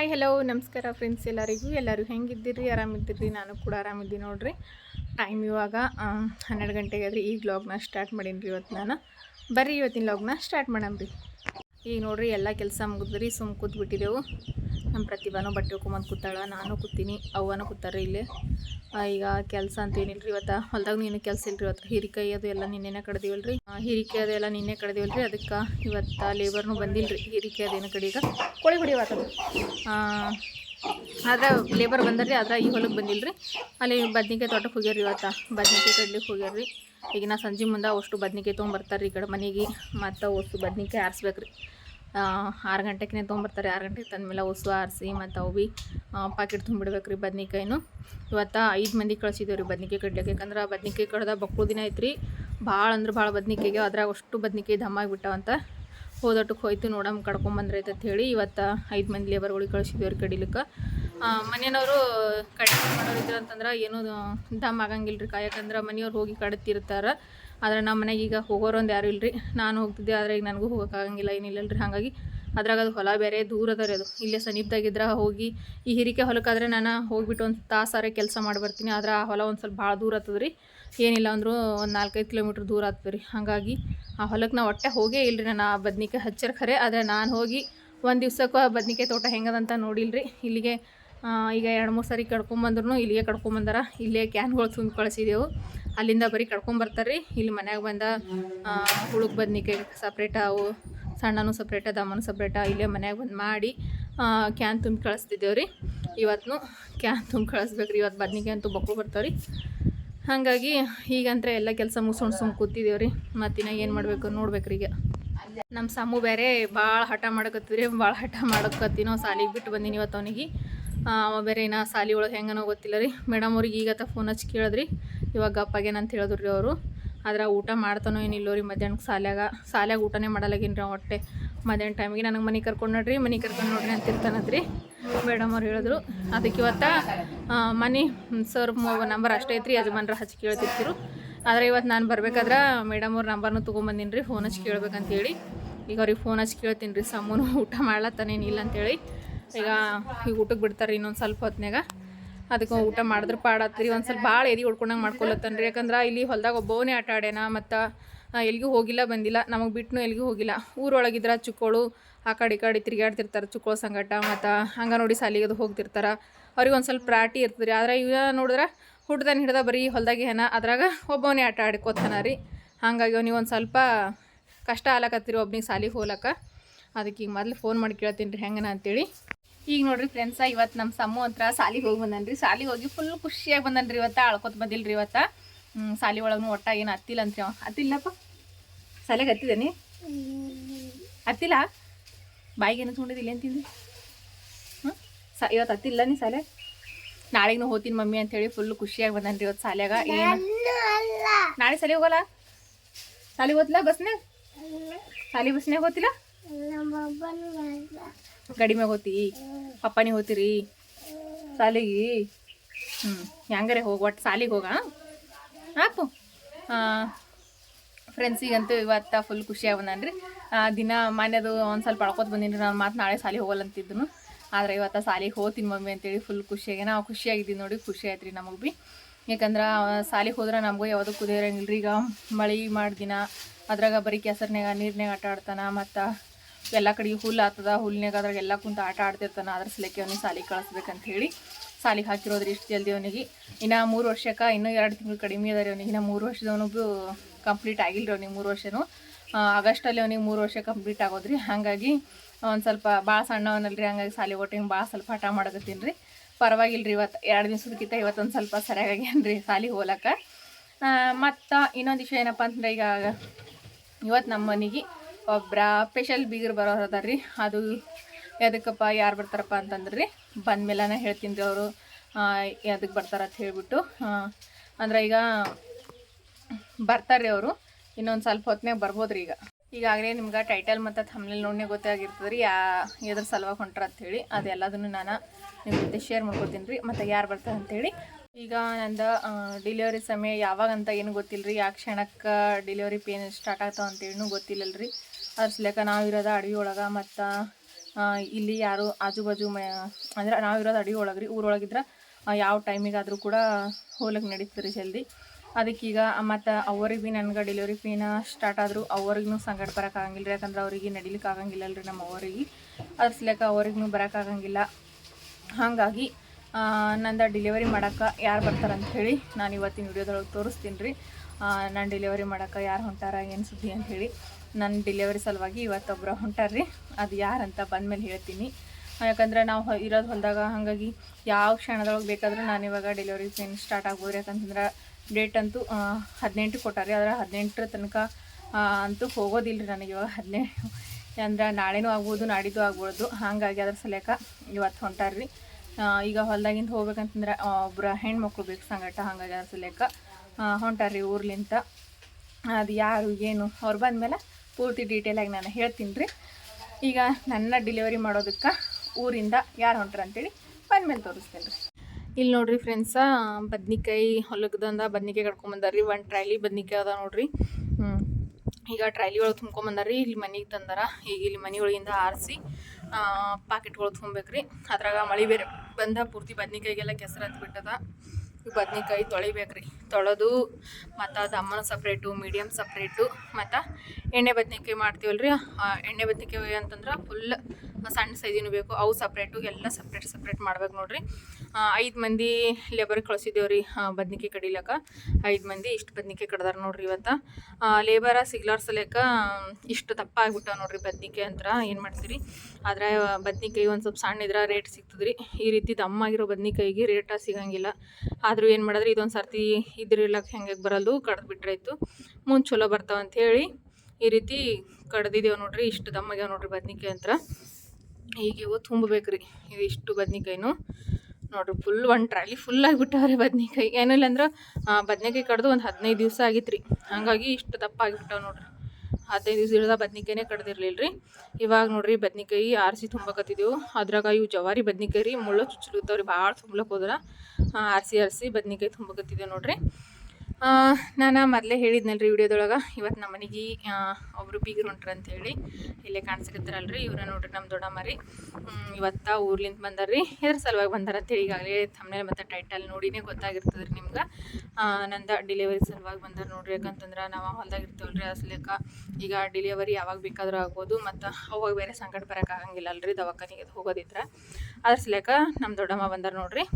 Hi hello ನಮಸ್ಕಾರ friends ಎಲ್ಲರಿಗೂ. ಎಲ್ಲರೂ ಹೆಂಗಿದ್ದೀರಿ? ಆರಾಮಿದ್ದೀರಿ? ನಾನು ಕೂಡ ಆರಾಮಿದ್ದೀನಿ ನೋಡಿರಿ. ಟೈಮ್ ಇವಾಗ ಹನ್ನೆರಡು ಗಂಟೆಗೆ ಆದ್ರಿ ಈಗ ಲಾಗ್ನ ಸ್ಟಾರ್ಟ್ ಮಾಡೀನಿ ರೀ ಇವತ್ತು ನಾನು. ಬರ್ರಿ ಇವತ್ತಿನ ವ್ಲಾಗ್ನ ಸ್ಟಾರ್ಟ್ ಮಾಡಮ್ರಿ ಈಗ ನೋಡ್ರಿ ಎಲ್ಲ ಕೆಲಸ ಮುಗಿದ್ರಿ ಸುಮ್ ಕೂತ್ಬಿಟ್ಟಿದ್ದೆವು ನಮ್ಮ ಪ್ರತಿಭಾನು ಬಟ್ಟೆ ಹೋಗ್ಕೊಂಬಂದು ಕೂತಾಳ ನಾನು ಕೂತೀನಿ ಅವ್ವನೂ ಕೂತಾರ ಇಲ್ಲಿ. ಈಗ ಕೆಲಸ ಅಂತ ಏನಿಲ್ಲ ರೀ ಇವತ್ತು? ಹೊಲ್ದಾಗ ನೀನು ಕೆಲಸ ಇಲ್ರಿ ಇವತ್ತು? ಹೀರಿಕಾಯಿ ಅದು ಎಲ್ಲ ನಿನ್ನೆನೇ ಕಡ್ದೀವಲ್ರಿ? ಹೀರಿಕಾಯಿ ಅದೆಲ್ಲ ನಿನ್ನೆ ಕಡ್ದೀವಲ್ರಿ ಅದಕ್ಕೆ ಇವತ್ತು ಲೇಬರ್ನು ಬಂದಿಲ್ಲ ರೀ ಹೀರಿಕಾಯಿ ಅದೇನು ಕಡೆ ಈಗ? ಕೋಳಿ ಹೊಡಿವಾತದು ಆದ್ರೆ ಲೇಬರ್ ಬಂದರ್ರಿ ಆದ್ರೆ ಈ ಹೊಲಕ್ಕೆ ಬಂದಿಲ್ಲ ರೀ ಅಲ್ಲಿ ಬದ್ನಿಕಾಯಿ ತೋಟಕ್ಕೆ ಹೋಗ್ಯಾರ್ರಿ ಇವತ್ತು. ಬದ್ನಿಕಾಯಿ ಕಡ್ಲಿಕ್ಕೆ ಹೋಗ್ಯಾರ್ರಿ. ಈಗ ನಾ ಸಂಜೆ ಮುಂದೆ ಅಷ್ಟು ಬದ್ನಿಕಾಯಿ ತೊಗೊಂಬರ್ತಾರೆ ಈ ಕಡೆ ಮನೆಗೆ. ಮತ್ತು ಒಷ್ಟು ಬದ್ನಿಕಾಯಿ ಆರಿಸ್ಬೇಕು ರೀ ಆರು ಗಂಟೆಗೆ ತೊಗೊಂಬರ್ತಾರೆ ಆರು ಗಂಟೆಗೆ ತಂದಮೇಲೆ ಒಸು ಆರಿಸಿ ಮತ್ತು ಅವು ಭೀ ಪಾಕೆಟ್ ತುಂಬಿಡ್ಬೇಕು ರೀ ಬದ್ನಿಕಾಯಿನು. ಇವತ್ತು ಐದು ಮಂದಿ ಕಳ್ಸಿದ್ದೇವೆ ರೀ ಬದ್ನಿಕಾಯಿ ಕಡ್ಲಿಕ್ಕೆ. ಯಾಕಂದ್ರೆ ಬದ್ನಿಕಾಯಿ ಕಡ್ದ ಬಕ್ಕಳು ದಿನ ಐತ್ರಿ. ಭಾಳ ಅಂದ್ರೆ ಭಾಳ ಬದ್ನಿಕಾಯಿಗೆ ಅದ್ರಾಗ ಅಷ್ಟು ಬದ್ನಿಕಾಯಿ ದಮ್ಮಾಗಿಬಿಟ್ಟಾವಂತ ಹೋದೋಟಕ್ಕೆ ಹೋಯ್ತು, ನೋಡಮ್ ಕಡ್ಕೊಂಬಂದ್ರೈತೆ ಹೇಳಿ ಇವತ್ತು ಐದು ಮಂದಿ ಲೇಬರ್ಗಳಿಗೆ ಕಳಿಸಿದ್ವಿ ಕಡಿಲಿಕ್ಕೆ. ಮನೆಯವರು ಕಡಿಮೆ ಮಾಡೋರು ಇದ್ರು ಅಂತಂದ್ರೆ ಏನೂ ದಮ್ ಆಗಂಗಿಲ್ಲ ರೀ ಯಾಕಂದ್ರೆ ಮನೆಯವ್ರು ಹೋಗಿ ಕಡ್ತಿರ್ತಾರೆ. ಆದ್ರೆ ನಮ್ಮ ಮನೆಗೆ ಈಗ ಹೋಗೋರು ಒಂದು ಯಾರು ಇಲ್ರಿ. ನಾನು ಹೋಗ್ತಿದ್ದೆ, ಆದರೆ ಈಗ ನನಗೂ ಹೋಗೋಕ್ಕಾಗಂಗಿಲ್ಲ ಏನಿಲ್ಲ ರೀ ಹಾಗಾಗಿ ಅದ್ರಾಗ ಅದು ಹೊಲ ಬೇರೆ ದೂರ ರೀ ಅದು. ಇಲ್ಲೇ ಸಮೀಪದಾಗಿದ್ರೆ ಹೋಗಿ ಈ ಹಿರಿಕೆ ಹೊಲಕ್ಕಾದ್ರೆ ನಾನು ಹೋಗ್ಬಿಟ್ಟು ಒಂದು ತಾಸಾರೆ ಕೆಲಸ ಮಾಡಿ ಬರ್ತೀನಿ ಆದ್ರೆ ಆ ಹೊಲ ಒಂದು ಸ್ವಲ್ಪ ಭಾಳ ದೂರ ಆಗ್ತದೆ ರೀ ಏನಿಲ್ಲ ಅಂದರೂ ಒಂದು ನಾಲ್ಕೈದು ಕಿಲೋಮೀಟ್ರ್ ದೂರ ಆಗ್ತದೆ ರೀ ಹಾಗಾಗಿ ಆ ಹೊಲಕ್ಕೆ ನಾವು ಒಟ್ಟೆ ಹೋಗೇ ಇಲ್ಲರಿ ನಾನು ಆ ಬದ್ನಿಕಾಯಿ ಹಚ್ಚರ್ ಖರೆ. ಆದರೆ ನಾನು ಹೋಗಿ ಒಂದು ದಿವ್ಸಕ್ಕೆ ಬದ್ನಿಕಾಯಿ ತೋಟ ಹೆಂಗದಂತ ನೋಡಿಲ್ರಿ. ಇಲ್ಲಿಗೆ ಆ, ಈಗ ಎರಡು ಮೂರು ಸರಿ ಕಡ್ಕೊಂಬಂದ್ರು ಇಲ್ಲಿಗೆ ಕಡ್ಕೊಂಬಂದಾರ ಇಲ್ಲೇ ಕ್ಯಾನ್ಗಳು ತುಂಬಿ ಕಳಿಸಿದೆವು. ಅಲ್ಲಿಂದ ಬರೀ ಕಡ್ಕೊಂಬರ್ತಾರೆ ರೀ ಇಲ್ಲಿ ಮನ್ಯಾಗ ಬಂದ ಹುಳುಕ್ ಬದ್ನಿಕಾಯಿ ಸಪ್ರೇಟ್ ಅವು ಸಣ್ಣನು ಸಪ್ರೇಟ ದಮ್ಮನೂ ಸಪ್ರೇಟ ಇಲ್ಲೇ ಮನ್ಯಾಗ ಬಂದು ಮಾಡಿ ಕ್ಯಾನ್ ತುಂಬಿ ಕಳಿಸ್ತಿದ್ದೇವೆ ರೀ. ಇವತ್ತು ಕ್ಯಾನ್ ತುಂಬಿ ಕಳಿಸ್ಬೇಕು ರೀ ಇವತ್ತು ಬದ್ನಿಕಾಯಿ ಅಂತೂ ಬಕ್ಕಳು ಬರ್ತಾವೆ ರೀ. ಹಾಗಾಗಿ ಈಗಂದ್ರೆ ಎಲ್ಲ ಕೆಲಸ ಮುಗಿಸ್ಕೊಂಡು ಸುಮ್ಮ ಕೂತಿದ್ದೇವೆ ರೀ. ಮತ್ತಿನ ಏನು ಮಾಡಬೇಕು ನೋಡ್ಬೇಕು ರೀ ಈಗ. ನಮ್ಮ ಸಮ್ಮು ಬೇರೆ ಭಾಳ ಹಠ ಮಾಡಕತ್ತೀರಿ ಭಾಳ ಹಠ ಮಾಡಕತ್ತಿ ನಾವು ಸಾಲಿಗೆ ಬಿಟ್ಟು ಬಂದೀನಿ ಇವತ್ತು ಅವನಿಗೆ. ಅವ ಬೇರೆ ಇನ್ನು ಸಾಲಿ ಒಳಗೆ ಹೆಂಗನೋ ಗೊತ್ತಿಲ್ಲ ರೀ. ಮೇಡಮ್ ಅವ್ರಿಗೆ ಈಗತ್ತ ಫೋನ್ ಹಚ್ಚಿ ಕೇಳಿದ್ರಿ. ಇವಾಗ ಗಪ್ಪಾಗೇನಂತ ಹೇಳಿದ್ರು ರೀ ಅವರು. ಆದ್ರೆ ಊಟ ಮಾಡ್ತಾನೋ ಏನಿಲ್ಲೋ ರೀ ಮಧ್ಯಾಹ್ನಕ್ಕೆ ಸಾಲ್ಯಾಗ. ಸಾಲ್ಯಾಗ ಊಟನೇ ಮಾಡಲಾಗಿನ್ರಿ ಹೊಟ್ಟೆ. ಮಧ್ಯಾಹ್ನ ಟೈಮಿಗೆ ನನಗೆ ಮನೆ ಕರ್ಕೊಂಡು ನೋಡ್ರಿ ಮನೆ ಕರ್ಕೊಂಡು ನೋಡ್ರಿ ಅಂತಿರ್ತಾನದ್ರಿ ಮೇಡಮ್ ಅವ್ರು ಹೇಳಿದ್ರು. ಅದಕ್ಕೆ ಇವತ್ತು ಮನೆ ಸರ್ ನಂಬರ್ ಅಷ್ಟೇ ಐತ್ರಿ, ಯಜಮಾನ್ರ ಹಚ್ಚಿ ಕೇಳ್ತಿರ್ತಿರು ಆದರೆ ಇವತ್ತು ನಾನು ಬರ್ಬೇಕಾದ್ರೆ ಮೇಡಮ್ ಅವ್ರ ನಂಬರ್ನು ತೊಗೊಂಬಂದಿನಿ ರೀ ಫೋನ್ ಹಚ್ಚಿ ಕೇಳ್ಬೇಕಂತೇಳಿ. ಈಗ ಅವ್ರಿಗೆ ಫೋನ್ ಹಚ್ಚಿ ಕೇಳ್ತೀನಿ ರೀ ಸಮ್ಮನು ಊಟ ಮಾಡ್ಲತ್ತಾನೇನಿಲ್ಲ ಅಂತೇಳಿ. ಈಗ ಈಗ ಊಟಕ್ಕೆ ಬಿಡ್ತಾರೆ ಇನ್ನೊಂದು ಸ್ವಲ್ಪ ಹೊತ್ನ್ಯಾಗ. ಅದಕ್ಕೆ ಊಟ ಮಾಡಿದ್ರೆ ಪಾಡತ್ರಿ. ಒಂದು ಸ್ವಲ್ಪ ಭಾಳ ಎದಿ ಹೊಡ್ಕೊಂಡಂಗೆ ಮಾಡ್ಕೊಳತ್ತನ್ರಿ. ಯಾಕಂದ್ರೆ ಇಲ್ಲಿ ಹೊಲ್ದಾಗ ಒಬ್ಬವನೇ ಆಟ ಆಡ್ಯಾನ ಮತ್ತು ಎಲ್ಲಿಗೂ ಹೋಗಿಲ್ಲ, ಬಂದಿಲ್ಲ. ನಮಗೆ ಬಿಟ್ಟು ಎಲ್ಲಿಗೂ ಹೋಗಿಲ್ಲ. ಊರೊಳಗಿದ್ರೆ ಚುಕ್ಕೋಳು ಆ ಕಡೆ ಈ ಕಡೆ ತಿರುಗಾಡ್ತಿರ್ತಾರೆ ಚುಕ್ಕೋಳ ಸಂಗಟ ಮತ್ತು ನೋಡಿ ಸಾಲಿಗೆ ಅದು ಹೋಗ್ತಿರ್ತಾರೆ. ಅವ್ರಿಗೆ ಒಂದು ಸ್ವಲ್ಪ ಪ್ರಾಟಿ ರೀ ಆದ್ರೆ ಇವ ನೋಡಿದ್ರೆ ಹುಡ್ದನ್ ಹಿಡ್ದ ಬರೀ ಹೊಲ್ದಾಗ ಏನ, ಅದ್ರಾಗ ಒಬ್ಬವನೇ ಆಟ ಆಡ್ಕೋತಾನ ರೀ. ಹಾಗಾಗಿ ಅವ್ನಿಗೆ ಒಂದು ಸ್ವಲ್ಪ ಕಷ್ಟ ಆಲಕತ್ತೀರಿ ಒಬ್ನಿಗೆ ಸಾಲಿಗೆ ಹೋಗ್ಲಕ್ಕ. ಅದಕ್ಕೆ ಈಗ ಮೊದಲು ಫೋನ್ ಮಾಡಿ ಕೇಳ್ತೀನಿ ರೀ ಹೆಂಗನ ಅಂತೇಳಿ. ಈಗ ನೋಡ್ರಿ ಫ್ರೆಂಡ್ಸ ಇವತ್ತು ನಮ್ಮ ಸಮ್ಮು ಹತ್ರ ಸಾಲಿಗೆ ಹೋಗಿ ಬಂದನ್ರಿ. ಸಾಲಿಗೆ ಹೋಗಿ ಫುಲ್ ಖುಷಿಯಾಗಿ ಬಂದನ್ರಿ ಇವತ್ತು ಅಳ್ಕೊತ ಬಂದಿಲ್ರಿ ಇವತ್ತು ಸಾಲಿ ಒಳಗೂ ಒಟ್ಟ ಏನು ಹತ್ತಿಲ್ಲ ಅಂತ ಅವ. ಹತ್ತಿಲ್ಲಪ್ಪ? ಸಾಲಿಗೆ ಹತ್ತಿದೇನಿ? ಹತ್ತಿಲ್ಲ? ಬಾಯಿಗೆ ಏನು ತೊಗೊಂಡಿದ್ದಿಲ್ಲ ಏನು ತಿಂದು? ಹ್ಞೂ ಸ ಇವತ್ತು ಹತ್ತಿಲ್ಲ ನೀ ಸಾಲೆ ನಾಳೆಗೂ ಹೋಗ್ತೀನಿ ಮಮ್ಮಿ ಅಂತೇಳಿ ಫುಲ್ ಖುಷಿಯಾಗಿ ಬಂದನ್ರಿ ಇವತ್ತು ಸಾಲ್ಯಾಗ ಏನು? ನಾಳೆ ಸಾಲಿ ಹೋಗಲ್ಲ? ಸಾಲಿಗೆ ಹೋತಿಲ್ಲ ಬಸ್ನಾಗ ಸಾಲಿ ಬಸ್ನಾಗ ಹೋತಿಲ್ಲ? ಮ್ಯಾಗ ಹೋತಿ ಪಪ್ಪನಿಗೆ ಹೋತಿರಿ ಸಾಲಿಗೆ ಹ್ಞೂ ಹೆಂಗಾರೆ ಹೋಗಿ ಒಟ್ಟು ಸಾಲಿಗೆ ಹೋಗ? ಆಪು. ಫ್ರೆಂಡ್ಸಿಗಂತೂ ಇವತ್ತು ಫುಲ್ ಖುಷಿ ಬಂದನ್ರಿ ದಿನ ಮನೆಯದು ಒಂದು ಸ್ವಲ್ಪ ಅಳ್ಕೊತ ಬಂದೀನಿ ನಾನು ಮಾತು ನಾಳೆ ಸಾಲಿ ಹೋಗಲ್ಲ ಅಂತಿದ್ದನು ಆದರೆ ಇವತ್ತು ಸಾಲಿಗೆ ಹೋಗ್ತೀನಿ ಮಮ್ಮಿ ಅಂತೇಳಿ ಫುಲ್ ಖುಷಿಯಾಗಿ, ನಾವು ಖುಷಿಯಾಗಿದ್ದೀವಿ ನೋಡಿ, ಖುಷಿ ಆಯ್ತು ರೀ ನಮಗೆ ಭೀ ಯಾಕಂದ್ರೆ ಸಾಲಿಗೆ ಹೋದ್ರೆ ನಮಗೂ ಯಾವುದೂ ಕುದಿಯೋರಂಗಿಲ್ಲ ರೀ ಈಗ ಮಳೆ ಮಾಡಿದಿನ, ಅದ್ರಾಗ ಬರೀ ಕೆಸರ್ನ್ಯಾಗ, ನೀರ್ನ್ಯಾಗ ಆಟ ಆಡ್ತಾನೆ ಮತ್ತು ಎಲ್ಲ ಕಡೆ ಹುಲ್ಲು ಆತದ, ಹುಲ್ನ್ಯಾಗ ಅದ್ರಾಗ ಎಲ್ಲ ಕುಂತು ಆಟ ಆಡ್ತಿರ್ತಾನೆ ಅದ್ರ ಸಲಕ್ಕೆ ಅವ್ನಿಗೆ ಸಾಲಿಗೆ ಕಳಿಸ್ಬೇಕಂತ ಹೇಳಿ ಸಾಲಿಗೆ ಹಾಕಿರೋದ್ರಿ ಇಷ್ಟು ಜಲ್ದಿ ಅವನಿಗೆ. ಇನ್ನು ಮೂರು ವರ್ಷಕ್ಕೆ, ಇನ್ನೂ ಎರಡು ತಿಂಗಳು ಕಡಿಮೆ ಅದ ರೀ ಅವನಿಗೆ. ಇನ್ನು ಮೂರು ವರ್ಷದವನಿಗೂ ಕಂಪ್ಲೀಟ್ ಆಗಿಲ್ಲ ರೀ ಅವ್ನಿಗೆ ಮೂರು ವರ್ಷನೂ. ಆಗಸ್ಟಲ್ಲಿ ಅವನಿಗೆ ಮೂರು ವರ್ಷ ಕಂಪ್ಲೀಟ್ ಆಗೋದ್ರಿ. ಹಾಗಾಗಿ ಒಂದು ಸ್ವಲ್ಪ ಭಾಳ ಸಣ್ಣವನಲ್ರಿ, ಹಂಗಾಗಿ ಸಾಲಿ ಒಟ್ಟಿಗೆ ಭಾಳ ಸ್ವಲ್ಪ ಹಠ ಮಾಡಕತ್ತೀನಿ. ರೀ ಪರವಾಗಿಲ್ಲ ರೀ ಇವತ್ತು ಎರಡು ದಿವ್ಸದಕ್ಕಿಂತ ಇವತ್ತೊಂದು ಸ್ವಲ್ಪ ಸರಿಯಾಗ್ಯಾನ ರೀ ಸಾಲಿ ಹೋಲಕ್ಕೆ ಮತ್ತು ಇನ್ನೊಂದು ವಿಷಯ ಏನಪ್ಪ ಅಂತಂದ್ರೆ ಈಗ, ಇವತ್ತು ನಮ್ಮ ಮನೆಗೆ ಒಬ್ಬರ ಸ್ಪೆಷಲ್ ಬೀಗರು ಬರೋರು ಅದಾರ ರೀ ಅದು ಎದಕ್ಕಪ್ಪ, ಯಾರು ಬರ್ತಾರಪ್ಪ ಅಂತಂದ್ರೆ ರೀ ಬಂದಮೇಲೆ ಹೇಳ್ತೀನಿ ರೀ ಅವರು. ಎದಕ್ಕೆ ಬರ್ತಾರ ಅಂತ ಹೇಳಿಬಿಟ್ಟು. ಅಂದ್ರೆ ಈಗ ಬರ್ತಾರೆ ಅವರು. ಇನ್ನೊಂದು ಸ್ವಲ್ಪ ಹೊತ್ತಿನಾಗ ಬರ್ಬೋದು ರೀ ಈಗ. ಈಗಾಗಲೇ ನಿಮ್ಗೆ ಟೈಟಲ್ ಮತ್ತು ಥಮ್ನಲ್ಲಿ ನೋಡಿ ಗೊತ್ತಾಗಿರ್ತದೆ ರೀ ಯಾ, ಎದ್ರ ಸಲುವಾಗಿ ಹೊಂಟ್ರ ಅಂಥೇಳಿ ಅದೆಲ್ಲದನ್ನು ನಾನು ನಿಮ್ಮ ಜೊತೆ ಶೇರ್ ಮಾಡ್ಕೊತೀನಿ ರೀ. ಮತ್ತು ಯಾರು ಬರ್ತಾರೆ ಅಂಥೇಳಿ ಈಗ ನಂದು ಡಿಲಿವರಿ ಸಮಯ ಯಾವಾಗ ಅಂತ ಏನು ಗೊತ್ತಿಲ್ಲ ರೀ ಯಾವ ಕ್ಷಣಕ್ಕೆ ಡಿಲಿವರಿ ಪೇನ್ ಸ್ಟಾರ್ಟ್ ಆಗ್ತಾವ ಗೊತ್ತಿಲ್ಲಲ್ಲ ರೀ ನಾವಿರೋದು ಅಡವಿ ಒಳಗೆ ಮತ್ತು ಇಲ್ಲಿ ಯಾರು ಆಜು ಬಾಜು ಮ, ಅಂದ್ರೆ ನಾವಿರೋದು ಅಡಿ ಒಳಗೆ ರೀ. ಊರೊಳಗಿದ್ರೆ ಯಾವ ಟೈಮಿಗಾದರೂ ಕೂಡ ಹೋಲಕ್ಕೆ ನಡೀತದೆ ರೀ ಜಲ್ದಿ. ಅದಕ್ಕೀಗ ಮತ್ತು ಅವ್ರಿಗೆ ಭೀ ನನಗೆ ಡೆಲಿವರಿ ಫೀನ ಸ್ಟಾರ್ಟ್ ಆದರೂ ಅವ್ರಿಗೂ ಸಂಗಡ ಬರೋಕ್ಕಾಗಂಗಿಲ್ಲ ರೀ. ಯಾಕಂದ್ರೆ ಅವರಿಗೆ ನಡಿಲಿಕ್ಕೆ ಆಗಂಗಿಲ್ಲ ರೀ ನಮ್ಮ ಅವ್ರಿಗೆ ಅದ್ರ ಅವ್ರಿಗೂ ಬರೋಕ್ಕಾಗಂಗಿಲ್ಲ ಹಾಗಾಗಿ ನಂದು ಡೆಲಿವರಿ ಮಾಡೋಕೆ ಯಾರು ಬರ್ತಾರೆ ಅಂಥೇಳಿ ನಾನು ಇವತ್ತಿನ ವಿಡಿಯೋದೊಳಗೆ ತೋರಿಸ್ತೀನಿ ರೀ. ನಾನು ಡೆಲಿವರಿ ಮಾಡೋಕೆ ಯಾರು ಹೊಂಟಾರ, ಏನು ಸುದ್ದಿ ಅಂಥೇಳಿ ನನ್ನ ಡೆಲಿವರಿ ಸಲುವಾಗಿ ಇವತ್ತೊಬ್ಬರು ಹೊಂಟಾರ್ರಿ ಅದು ಯಾರಂತ ಬಂದಮೇಲೆ ಹೇಳ್ತೀನಿ. ಯಾಕಂದ್ರೆ ನಾವು ಇರೋದು ಹೊಲದಾಗ ಹಾಗಾಗಿ ಯಾವ ಕ್ಷಣದೊಳಗೆ ಬೇಕಾದರೂ ನಾನು ಇವಾಗ ಡೆಲಿವರಿ ಪೇನ್ ಸ್ಟಾರ್ಟ್ ಆಗ್ಬೋದು ಯಾಕಂತಂದ್ರೆ ಡೇಟ್ ಅಂತೂ ಹದಿನೆಂಟು ಕೊಟ್ಟಾರೆ ಅದರ ಹದಿನೆಂಟರ ತನಕ ಅಂತೂ ಹೋಗೋದಿಲ್ಲ ರೀ ನನಗೆ ಇವಾಗ ಹದಿನೆಂಟು ಅಂದ್ರೆ ನಾಳೆನೂ ಆಗ್ಬೋದು, ನಾಡಿದ್ದು ಆಗ್ಬೋದು. ಹಾಗಾಗಿ ಅದ್ರ ಸಲಕ ಇವತ್ತು ಹೊಂಟಾರ್ರಿ ಈಗ ಹೊಲ್ದಾಗಿಂದ ಹೋಗ್ಬೇಕಂತಂದ್ರೆ ಒಬ್ಬರು ಹೆಣ್ಮಕ್ಳು ಬೇಕು ಸಂಗಟ, ಹಂಗಾಗಿ ಅದ್ರ ಸಲಕ ಹೊಂಟಾರ್ರಿ ಊರ್ಲಿಂತ. ಅದು ಯಾರು, ಏನು, ಅವ್ರು ಬಂದಮೇಲೆ ಪೂರ್ತಿ ಡೀಟೇಲಾಗಿ ನಾನು ಹೇಳ್ತೀನಿ ರೀ ಈಗ ನನ್ನ ಡೆಲಿವರಿ ಮಾಡೋದಕ್ಕೆ ಊರಿಂದ ಯಾರು ಹೊಂಟ್ರ ಅಂತೇಳಿ ಬಂದಮೇಲೆ ತೋರಿಸ್ತೀನಿ ರೀ ಇಲ್ಲಿ ನೋಡ್ರಿ ಫ್ರೆಂಡ್ಸ ಬದ್ನಿಕಾಯಿ ಹೊಲಗದಂದ ಬದ್ನಿಕಾಯಿ ಕಡ್ಕೊಂಬಂದಾರ್ರಿ ಒಂದು ಟ್ರೈಲಿ ಬದ್ನಿಕಾಯಿ ಅದ ನೋಡ್ರಿ. ಈಗ ಟ್ರೈಲಿ ಒಳಗೆ ತುಂಬ್ಕೊಂಬಂದಾರ್ರಿ ಇಲ್ಲಿ ಮನೆಗೆ ತಂದಾರ. ಈಗ ಇಲ್ಲಿ ಮನೆ ಒಳಗಿಂದ ಆರಿಸಿ ಪಾಕೆಟ್ಗಳು ತುಂಬೇಕ್ರಿ ಅದ್ರಾಗ ಮಳೆ ಬೇರೆ ಬಂದ ಪೂರ್ತಿ ಬದ್ನಿಕಾಯಿಗೆಲ್ಲ ಕೆಸರು ಹತ್ತಿ ಬಿಟ್ಟದ. ಈ ಬದ್ನಿಕಾಯಿ ತೊಳಿಬೇಕ್ರಿ. ತೊಳೆದು ಮತ್ತು ಅದು ಅಮ್ಮನ ಸಪ್ರೇಟು ಮೀಡಿಯಮ್ ಸಪ್ರೇಟು ಮತ್ತು ಎಣ್ಣೆ ಬದ್ನಿಕಾಯಿ ರೀ ಎಣ್ಣೆ ಬದ್ನಿಕಾಯಿ ಅಂತಂದ್ರೆ ಫುಲ್ ಸಣ್ಣ ಸೈಜಿನೂ ಬೇಕು. ಅವು ಸಪ್ರೇಟು ಎಲ್ಲ ಸಪ್ರೇಟ್ ಸಪ್ರೇಟ್ ಮಾಡ್ಬೇಕು ನೋಡ್ರಿ. ಐದು ಮಂದಿ ಲೇಬರ್ ಕಳಿಸಿದ್ದೇವ್ರಿ ಬದ್ನಿಕಾಯಿ ಕಡಿಲಕ್ಕ ಐದು ಮಂದಿ ಇಷ್ಟು ಬದ್ನಿಕಾಯಿ ಕಡ್ದಾರ ನೋಡ್ರಿ ಇವತ್ತು. ಲೇಬರ ಸಿಗ್ಲಾರ್ ಸಲೇಕ ಇಷ್ಟು ದಪ್ಪ ಆಗಿಬಿಟ್ಟ ನೋಡ್ರಿ ಬದ್ನಿಕಾಯಿ ಅಂತ ಏನು ಮಾಡ್ತೀರಿ? ಆದ್ರೆ ಬದ್ನಿಕಾಯಿ ಒಂದು ಸ್ವಲ್ಪ ಸಣ್ಣ ಇದ್ರೆ ರೇಟ್ ಸಿಗ್ತದ್ರಿ. ಈ ರೀತಿ ದಮ್ಮಾಗಿರೋ ಬದ್ನಿಕಾಯಿಗೆ ರೇಟ ಸಿಗಂಗಿಲ್ಲ. ಆದರೂ ಏನು ಮಾಡಿದ್ರೆ, ಇದೊಂದು ಸರ್ತಿ ಇದ್ರಿಲ್ಲಕ್ಕೆ ಹೆಂಗೆ ಬರಲ್ದು ಕಡ್ದು ಬಿಟ್ರಾಯ್ತು. ಮುಂದೆ ಚಲೋ ಬರ್ತಾವ ಅಂತ ಹೇಳಿ ಈ ರೀತಿ ಕಡ್ದಿದ್ದೇವೆ ನೋಡ್ರಿ, ಇಷ್ಟು ದಮ್ಮಾಗ್ಯಾವ ನೋಡ್ರಿ ಬದ್ನಿಕಾಯಿ ಅಂತ ಈಗ ಇವು ತುಂಬಬೇಕು ರೀ ಇದು ಇಷ್ಟು ಬದ್ನಿಕಾಯಿನು. ನೋಡ್ರಿ ಫುಲ್ ಒಂದು ಟ್ರಾಲಿ ಫುಲ್ ಆಗಿಬಿಟ್ಟವ್ರಿ ಬದ್ನಿಕಾಯಿ. ಏನಿಲ್ಲ ಅಂದ್ರೆ ಬದ್ನಿಕಾಯಿ ಕಡ್ದು ಒಂದು ಹದಿನೈದು ದಿವಸ ಆಗಿತ್ತು ರೀ ಹಾಗಾಗಿ ಇಷ್ಟು ದಪ್ಪ ಆಗಿಬಿಟ್ಟಾವೆ ನೋಡ್ರಿ. ಹದಿನೈದು ದಿವಸ ಇಳಿದ ಬದ್ನಿಕಾಯಿನೇ ಕಡ್ದಿರ್ಲಿಲ್ಲ ರೀ ಇವಾಗ ನೋಡ್ರಿ ಬದ್ನಿಕಾಯಿ ಆರಿಸಿ ತುಂಬಕತ್ತಿದ್ದೆವು ಅದ್ರಾಗ ಇವು ಜವಾರಿ ಬದ್ನಿಕಾಯಿ ರೀ, ಮುಳ್ಳು ಚುಚ್ಚುತ್ತವ್ರಿ ಭಾಳ ತುಂಬಲಕ್ಕೆ ಹೋದ್ರೆ. ಆರಿಸಿ ಆರಿಸಿ ಬದ್ನಿಕಾಯಿ ತುಂಬಕತ್ತಿದ್ದೆ ನೋಡ್ರಿ. ನಾನು ಮೊದಲೇ ಹೇಳಿದ್ನಲ್ರಿ ವಿಡಿಯೋದೊಳಗೆ, ಇವತ್ತು ನಮ್ಮ ಮನೆಗೆ ಒಬ್ಬರು ಬೀಗರು ಹೊಂಟ್ರಿ ಅಂತ ಹೇಳಿ ಇಲ್ಲೇ ಕಾಣಿಸ್ಕತ್ತಾರಲ್ರಿ ಇವ್ರ ನೋಡ್ರಿ ನಮ್ಮ ದೊಡ್ಡಮ್ಮ ರೀ ಇವತ್ತು ಊರ್ಲಿಂದ ಬಂದಾರ್ರಿ, ಇದ್ರ ಸಲುವಾಗಿ ಬಂದಾರ ಅಂತೇಳಿ ಈಗಾಗಲೇ ಮತ್ತೆ ಮತ್ತು ಟೈಟಲ್ ನೋಡಿನೇ ಗೊತ್ತಾಗಿರ್ತದೆ ರೀ ನಿಮ್ಗೆ ನಂದು ಡೆಲಿವರಿ ಸಲುವಾಗಿ ಬಂದಾರ ನೋಡ್ರಿ ಯಾಕಂತಂದ್ರೆ ನಾವು ಹೊಲ್ದಾಗ ರೀ ಅಸ್ಲೇಕ. ಈಗ ಡಿಲಿವರಿ ಯಾವಾಗ ಬೇಕಾದ್ರೂ ಆಗ್ಬೋದು ಮತ್ತು ಅವಾಗ ಬೇರೆ ಸಂಕಟ ಬರೋಕ್ಕಾಗಂಗಿಲ್ಲ ಅಲ್ರಿ ದವಾಖಾನಿಗೆ ಹೋಗೋದಿದ್ರೆ. ಅದ್ರ ಸಲೇಕ ನಮ್ಮ ದೊಡ್ಡಮ್ಮ ಬಂದಾರ ನೋಡ್ರಿ.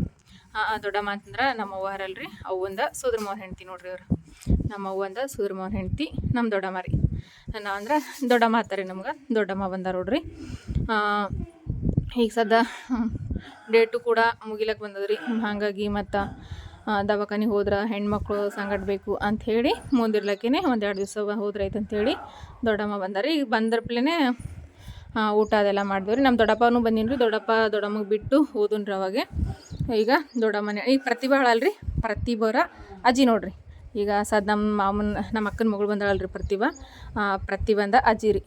ದೊಡ್ಡಮ್ಮ ಅಂತಂದ್ರೆ ನಮ್ಮ ಅವ್ವಾರಲ್ರಿ ಅವ್ವಂದ ಸೋದ್ರ ಮಾವನ ಹೆಂಡ್ತಿ ನೋಡ್ರಿ ಅವ್ರು. ನಮ್ಮ ಅವ್ವಂದ ಸೋದ್ರ ಹೆಂಡ್ತಿ ನಮ್ಮ ದೊಡ್ಡಮ್ಮ ರೀ. ನಾ ಅಂದ್ರೆ ದೊಡ್ಡಮ್ಮ ಆತಾರೆ ನಮ್ಗೆ, ದೊಡ್ಡಮ್ಮ ಬಂದಾರ ನೋಡ್ರಿ. ಈಗ ಸದ್ಯ ಡೇಟು ಕೂಡ ಮುಗಿಲಕ್ಕೆ ಬಂದದ್ರಿ. ಹಾಗಾಗಿ ಮತ್ತು ದವಾಖಾನಿಗೆ ಹೋದ್ರೆ ಹೆಣ್ಮಕ್ಳು ಸಂಗಡ ಬೇಕು ಅಂಥೇಳಿ ಮುಂದಿರ್ಲಕ್ಕೇ ಒಂದೆರಡು ದಿವಸ ಹೋದ್ರಾಯ್ತು ಅಂಥೇಳಿ ದೊಡ್ಡಮ್ಮ ಬಂದಾರೆ. ಈಗ ಬಂದರ್ಪ್ಲೇ ಊಟ ಅದೆಲ್ಲ ಮಾಡಿದ್ವಿ ರೀ ನಮ್ಮ ದೊಡ್ಡಪ್ಪನೂ ಬಂದೀನಿ ರೀ ದೊಡ್ಡಪ್ಪ ದೊಡ್ಡಮ್ಮಗೆ ಬಿಟ್ಟು ಹೋದನ್ರಿ ಅವಾಗೆ. ಈಗ ದೊಡ್ಡಮ್ಮನೆ ಈಗ ಪ್ರತಿಭಾ ಅಲ್ರಿ? ಪ್ರತಿಭರ ಅಜ್ಜಿ ನೋಡ್ರಿ. ಈಗ ಸದ್ ನಮ್ಮ ಮಾಮನ ನಮ್ಮ ಅಕ್ಕನ ಮಗಳು ಬಂದಾಳಲ್ರಿ ಪ್ರತಿಭಾ. ಆ, ಪ್ರತಿಭಂದ ಅಜ್ಜಿ ರೀ.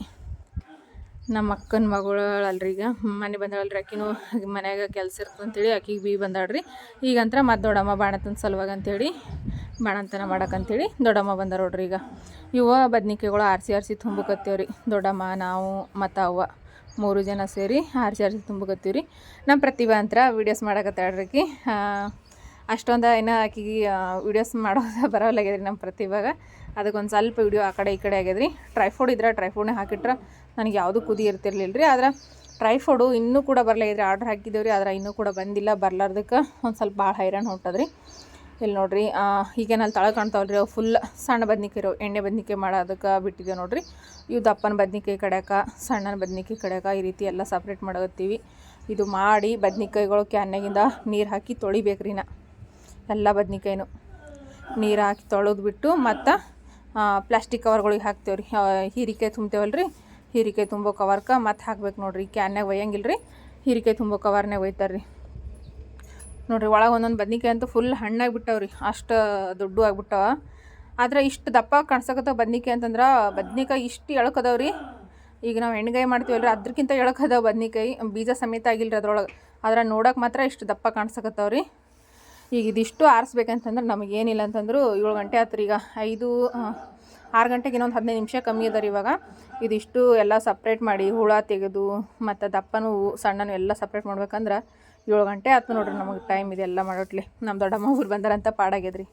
ನಮ್ಮ ಅಕ್ಕನ ಮಗಳಲ್ರಿ ಈಗ. ಮನೆ ಬಂದಾಳಲ್ರಿ ಆಕಿನೂ. ಮನ್ಯಾಗ ಕೆಲಸ ಇರ್ತದೆ ಅಂತೇಳಿ ಆಕಿಗೆ ಬಿ ಬಂದಾಳ್ರಿ. ಈಗಂತ್ರ ಮತ್ತೆ ದೊಡ್ಡಮ್ಮ ಬಾಣತನ ಸಲುವಾಗಿ ಅಂತೇಳಿ ಬಾಣಂತನ ಮಾಡಕ್ಕಂತೇಳಿ ದೊಡ್ಡಮ್ಮ ಬಂದಾರ ನೋಡ್ರಿ ಈಗ. ಇವ ಬದ್ನಿಕಾಯಿಗಳು ಆರಿಸಿ ಆರಿಸಿ ತುಂಬಕತ್ತೇವ್ರಿ. ದೊಡ್ಡಮ್ಮ ನಾವು ಮತ್ತು ಅವ್ವ. ಮೂರು ಜನ ಸೇರಿ ಆರು ಚಾರ್ಜ್ ತುಂಬಕತ್ತೀವಿ ರೀ ನಮ್ಮ ಪ್ರತಿಭಾ ಅಂತರ ವೀಡಿಯೋಸ್ ಮಾಡಕತ್ತಾಳ್ರಿ ಕಿ ಅಷ್ಟೊಂದು ಏನು ಆಕಿಗೆ ವೀಡಿಯೋಸ್ ಮಾಡೋದು ಬರೋಲ್ಲಾಗ್ಯದ್ರಿ ನಮ್ಮ ಪ್ರತಿಭಾಗ. ಅದಕ್ಕೊಂದು ಸ್ವಲ್ಪ ವಿಡಿಯೋ ಆ ಕಡೆ ಈ ಕಡೆ ಆಗ್ಯದ್ರಿ. ಟ್ರೈಫೋಡ್ ಇದ್ರೆ ಟ್ರೈಫೋಡ್ನೇ ಹಾಕಿಟ್ರೆ ನನಗೆ ಯಾವುದೂ ಕುದಿ ಇರ್ತಿರ್ಲಿಲ್ಲ ರೀ ಆದ್ರೆ ಟ್ರೈಫೋಡು ಇನ್ನೂ ಕೂಡ ಬರಲಾಗಿದ್ರಿ ಆರ್ಡ್ರ್ ಹಾಕಿದ್ದೇವ್ರಿ ಆದ್ರೆ ಇನ್ನೂ ಕೂಡ ಬಂದಿಲ್ಲ, ಬರ್ಲಾರ್ದಕ್ಕೆ ಒಂದು ಸ್ವಲ್ಪ ಭಾಳ ಹೈರಾಣ ಹೊಂಟದ್ರಿ. ಇಲ್ಲಿ ನೋಡ್ರಿ ಈಗೇನು ಅಲ್ಲಿ ತಳ ಕಾಣ್ತಾವಲ್ರಿ, ಅವು ಫುಲ್ ಸಣ್ಣ ಬದ್ನಿಕಾಯಿ ಇರೋ ಎಣ್ಣೆ ಬದ್ನಿಕಾಯಿ ಮಾಡೋದಕ್ಕೆ ಬಿಟ್ಟಿದ್ದೇವೆ ನೋಡ್ರಿ. ಇವು ದಪ್ಪನ ಬದ್ನಿಕಾಯಿ ಕಡ್ಯಾಕ, ಸಣ್ಣನ ಬದ್ನಿಕಾಯಿ ಕಡ್ಯಾಕ ಈ ರೀತಿ ಎಲ್ಲ ಸಪ್ರೇಟ್ ಮಾಡಕತ್ತೀವಿ. ಇದು ಮಾಡಿ ಬದ್ನಿಕಾಯಿಗಳು ಕ್ಯಾನ್ಯಾಗಿಂದ ನೀರು ಹಾಕಿ ತೊಳಿಬೇಕ್ರಿ ನಾ ಎಲ್ಲ ಬದ್ನಿಕಾಯಿನು. ನೀರು ಹಾಕಿ ತೊಳೆದು ಬಿಟ್ಟು ಮತ್ತು ಪ್ಲಾಸ್ಟಿಕ್ ಕವರ್ಗಳಿಗೆ ಹಾಕ್ತೇವೆ ರೀ ಹೀರಿಕಾಯಿ ತುಂಬ್ತೇವಲ್ಲ ರೀ ಹೀರಿಕಾಯಿ ತುಂಬೋ ಕವರ್ಕ ಮತ್ತು ಹಾಕ್ಬೇಕು ನೋಡ್ರಿ. ಕ್ಯಾನ್ಯಾಗ ಒಯ್ಯಂಗಿಲ್ಲ ರೀ ಹೀರಿಕಾಯಿ ತುಂಬೋ ಕವರ್ನಾಗ ಒಯ್ತಾರೆ ರೀ ನೋಡ್ರಿ, ಒಳಗೆ ಒಂದೊಂದು ಬದ್ನಿಕಾಯಿ ಅಂತೂ ಫುಲ್ ಹಣ್ಣಾಗಿ ಬಿಟ್ಟವ್ರಿ ಅಷ್ಟು ದೊಡ್ಡ ಆಗಿಬಿಟ್ಟವ. ಆದ್ರೆ ಇಷ್ಟು ದಪ್ಪ ಕಾಣ್ಸಕತ್ತಾವ ಬದ್ನಿಕಾಯಿ ಅಂತಂದ್ರೆ, ಬದ್ನಿಕಾಯಿ ಇಷ್ಟು ಎಳಕದವ್ರಿ. ಈಗ ನಾವು ಎಣ್ಗಾಯಿ ಮಾಡ್ತೀವಲ್ರಿ, ಅದ್ರಕ್ಕಿಂತ ಎಳಕದಾವ ಬದ್ನಿಕಾಯಿ, ಬೀಜ ಸಮೇತ ಆಗಿಲ್ರಿ ಅದ್ರೊಳಗೆ. ಆದ್ರೆ ನೋಡೋಕೆ ಮಾತ್ರ ಇಷ್ಟು ದಪ್ಪ ಕಾಣ್ಸಕತ್ತಾವ್ರಿ. ಈಗ ಇದಿಷ್ಟು ಆರಿಸ್ಬೇಕಂತಂದ್ರೆ ನಮಗೇನಿಲ್ಲ ಅಂತಂದ್ರು ಏಳು ಗಂಟೆ ಆತ್ರಿ ಈಗ. ಐದು ಆರು ಗಂಟೆಗೆ ಇನ್ನೊಂದು ಹದಿನೈದು ನಿಮಿಷ ಕಮ್ಮಿ ಅದ ರೀ ಇವಾಗ. ಇದಿಷ್ಟು ಎಲ್ಲ ಸಪ್ರೇಟ್ ಮಾಡಿ ಹುಳ ತೆಗೆದು, ಮತ್ತು ದಪ್ಪನೂ, ಸಣ್ಣನೂ ಎಲ್ಲ ಸಪ್ರೇಟ್ ಮಾಡ್ಬೇಕಂದ್ರೆ ಏಳು ಗಂಟೆ ಆಯ್ತು ನೋಡ್ರಿ ನಮಗೆ ಟೈಮ್ ಇದೆಲ್ಲ ಮಾಡೋಟ್ಲಿ ನಮ್ಮ ದೊಡ್ಡಮ್ಮ ಊರು ಬಂದಾರಂತ ಪಾಡಾಗ್ಯದ್ರಿ.